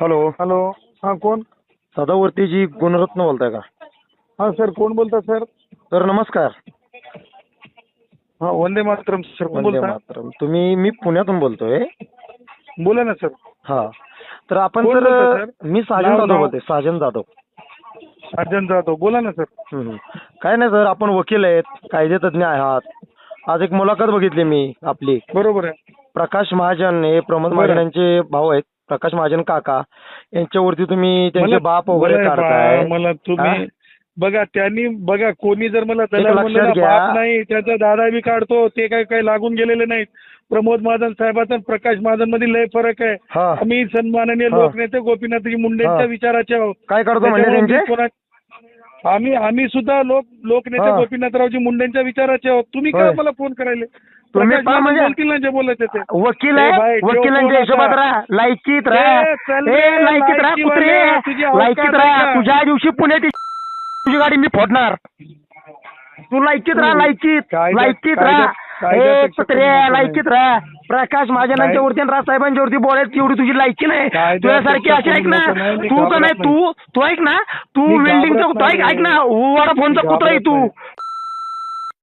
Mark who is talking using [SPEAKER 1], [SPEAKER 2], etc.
[SPEAKER 1] Hello.
[SPEAKER 2] Hello. हा कोण?
[SPEAKER 1] सदावर्तीजी गुणरत्न बोलताय का?
[SPEAKER 2] हा सर कोण बोलता सर?
[SPEAKER 1] तर नमस्कार.
[SPEAKER 2] हा वंदे मातरम सर कोण
[SPEAKER 1] वंदे
[SPEAKER 2] बोलता?
[SPEAKER 1] मातरम. तुम्ही मी पुण्यातून बोलतोय.
[SPEAKER 2] बोला ना सर.
[SPEAKER 1] हा. तर आपण
[SPEAKER 2] कोण
[SPEAKER 1] सर
[SPEAKER 2] बोलतंय, सर?
[SPEAKER 1] मी साजन
[SPEAKER 2] नाव-
[SPEAKER 1] जाधव
[SPEAKER 2] नाव?
[SPEAKER 1] बोलतोय साजन जाधव.
[SPEAKER 2] अर्जन जाधव. बोला ना सर.
[SPEAKER 1] हम्म. काय नाही सर आपण वकील आहेत कायदेतज्ञ आहात. आज एक मुलाखत बघितली मी आपली.
[SPEAKER 2] बरोबर आहे.
[SPEAKER 1] प्रकाश महाजन हे प्रमोद
[SPEAKER 2] बरं.
[SPEAKER 1] महाजन यांचे भाऊ आहेत. प्रकाश महाजन काका यांच्यावरती तुम्ही त्यांचे
[SPEAKER 2] मला-
[SPEAKER 1] बाप वगैरे काढताय
[SPEAKER 2] बा- मला? तुम्ही बघा त्यांनी बघा कोणी जर मला दलाल
[SPEAKER 1] लक्षात
[SPEAKER 2] म्हणलं ना,
[SPEAKER 1] घ्या.
[SPEAKER 2] बाप नाही त्याचा दादा बी काढतो ते काय काय लागून गेलेले नाहीत प्रमोद महाजन साहेबाचा आणि प्रकाश महाजनमध्ये लय फरक आहे
[SPEAKER 1] हा
[SPEAKER 2] आम्ही सन्माननीय
[SPEAKER 1] हा.
[SPEAKER 2] लोकनेते गोपीनाथजी मुंडेंच्या
[SPEAKER 1] हा.
[SPEAKER 2] विचाराचे आहोत
[SPEAKER 1] काय करतो म्हणजे
[SPEAKER 2] त्याच्यामुळे
[SPEAKER 1] त्यांचे
[SPEAKER 2] मी कोणा- आम्ही आम्ही सुद्धा लोक लोकनेते
[SPEAKER 1] हा.
[SPEAKER 2] गोपीनाथरावजी मुंडेंच्या विचाराचे आहोत. तुम्ही काय
[SPEAKER 1] होय.
[SPEAKER 2] मला फोन करायले?
[SPEAKER 1] तुम्ही
[SPEAKER 2] प्रकाश
[SPEAKER 1] पहा म्हणजे-
[SPEAKER 2] बोलतील ना जे बोलायचे ते.
[SPEAKER 1] वकील
[SPEAKER 2] ए
[SPEAKER 1] आहे.
[SPEAKER 2] भाई, ठेव
[SPEAKER 1] वकिलांच्या हिशोबात
[SPEAKER 2] आता.
[SPEAKER 1] राहा. लायकीत राहा.
[SPEAKER 2] ए, चल
[SPEAKER 1] ए
[SPEAKER 2] रे,
[SPEAKER 1] लायकीत राहा कुत्रे.
[SPEAKER 2] लायकीवाले, तुझी अवकात
[SPEAKER 1] लायकीत राहा? तुझ्या दिवशी पुण्यात ये- तुझी गाडी मी फोडणार. तू लायकीत राहा लायकीत.
[SPEAKER 2] कायद्यात-
[SPEAKER 1] लायकीत राहा.
[SPEAKER 2] कायद्यात
[SPEAKER 1] लायकीत राहा. प्रकाश महाजनांच्या वरती आणि राजसाहेबांच्या वरती बोलायची एवढी तुझी लायकी नाही. तुझ्यासारखी अशी ऐक ना. तू का नाही तू तू ऐक ना. तू वेल्डिंगचा ऐक ना. वडाफोनचा कुत्रा आहे तू.